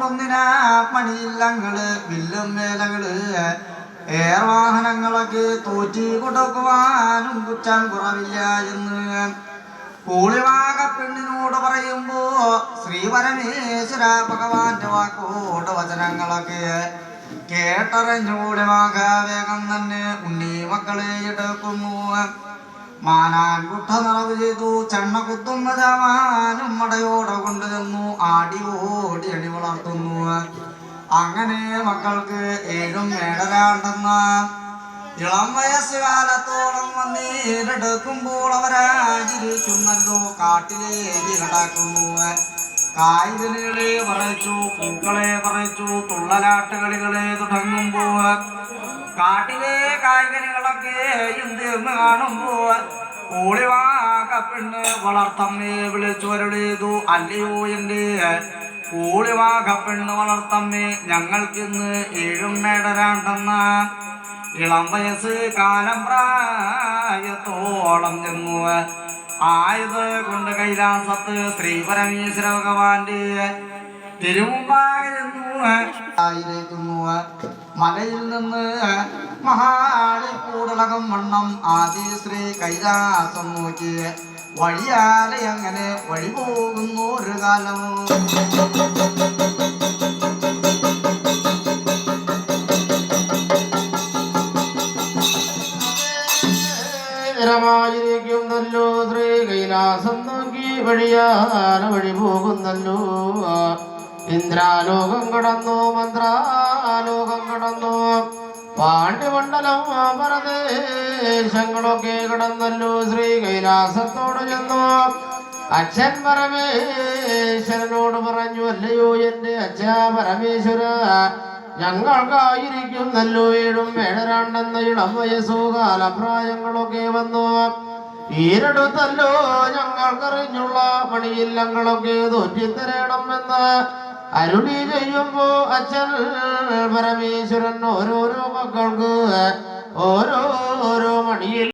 കൊണ്ടൊന്നിനാ പണിയില്ലങ്ങൾ വില്ലും വേലകൾ. ഏർവാഹനങ്ങളൊക്കെ തോറ്റി കൊടുക്കുവാനും കുറ്റം കുറവില്ല എന്ന്. കൂളിവാക പെണ്ണിനോട് പറയുമ്പോ ശ്രീ പരമേശ്വര ഭഗവാന്റെ വാക്കോട് വചനങ്ങളൊക്കെ കേട്ടറിഞ്ഞൂളിവാക വേഗം തന്നെ ഉണ്ണി മക്കളെ എടുക്കുന്നു. മാനാൻ കുട്ട നിറവ് ചെയ്തു ചെണ്ണ കുത്തുന്ന ജവാനും മടയോടെ കൊണ്ടുചെന്നു ആടി ഓടി അടി വളർത്തുന്നു അങ്ങനെ മക്കൾക്ക് ഏഴും ഏഴരാണ്ടെന്ന ഇളം വയസ്സുകാലത്തോളം വന്നേരെടുക്കുമ്പോൾ അവരാചരിക്കുന്നല്ലോ കാട്ടിലേക്ക് കടക്കുന്നു കായികളെ പറയിച്ചു പൂക്കളെ പറയിച്ചു തുള്ളലാട്ടുകളികളെ തുടങ്ങുമ്പോൾ കാട്ടിലെ കായ്കനികളൊക്കെ ഇന്ത്യന്ന് കൂളിവാക പെണ്ണ് വളർത്തമ്മേ വിളിച്ചുവരുടേതു അല്ലയോ എന്റെ കൂളിവാക പെണ്ണ് വളർത്തമ്മേ ഞങ്ങൾക്കിന്ന് ഏഴും മേടരാണ്ടെന്ന ഇളം വയസ്സ് കാലം പ്രായത്തോളം ചെന്നു ആയത് കൊണ്ട് കൈലാസത്ത് ശ്രീ പരമേശ്വര ഭഗവാന്റെ തിരുമുമ്പായിരുന്നു ആയിരിക്കുന്നു മലയിൽ നിന്ന് മഹാളി കൂടളകം വണ്ണം ആദി ശ്രീ കൈലാസം നോക്കി. വഴിയാലെ അങ്ങനെ വഴി പോകുന്നു ഒരു കാലം. സ്ഥിരമായിരിക്കുന്നല്ലോ ശ്രീ കൈലാസം നോക്കി വഴിയാന വഴി പോകുന്നല്ലോ ഇന്ദ്രാലോകം കടന്നു മന്ത്രാലോകം കടന്നു. പാണ്ഡ്യമണ്ഡലം പരദേശങ്ങളൊക്കെ കടന്നല്ലോ. ശ്രീ കൈലാസത്തോട് ചെന്നു. അച്ഛൻ പരമേശ്വരനോട് പറഞ്ഞു അല്ലയോ എന്റെ അച്ഛ പരമേശ്വര ഞങ്ങൾക്കായിരിക്കുന്നല്ലോ ഏഴും ഏഴരാണ്ടെന്ന ഇളം വയസ്സോ കാലപ്രായങ്ങളൊക്കെ വന്നു. ഈരടുത്തല്ലോ ഞങ്ങൾക്കറിഞ്ഞുള്ള മണിയില്ലങ്ങളൊക്കെ തോറ്റിത്തരണമെന്ന് അരുളി ചെയ്യുമ്പോ അച്ഛൻ പരമേശ്വരൻ ഓരോരോ മക്കൾക്ക് ഓരോരോ മണിയിൽ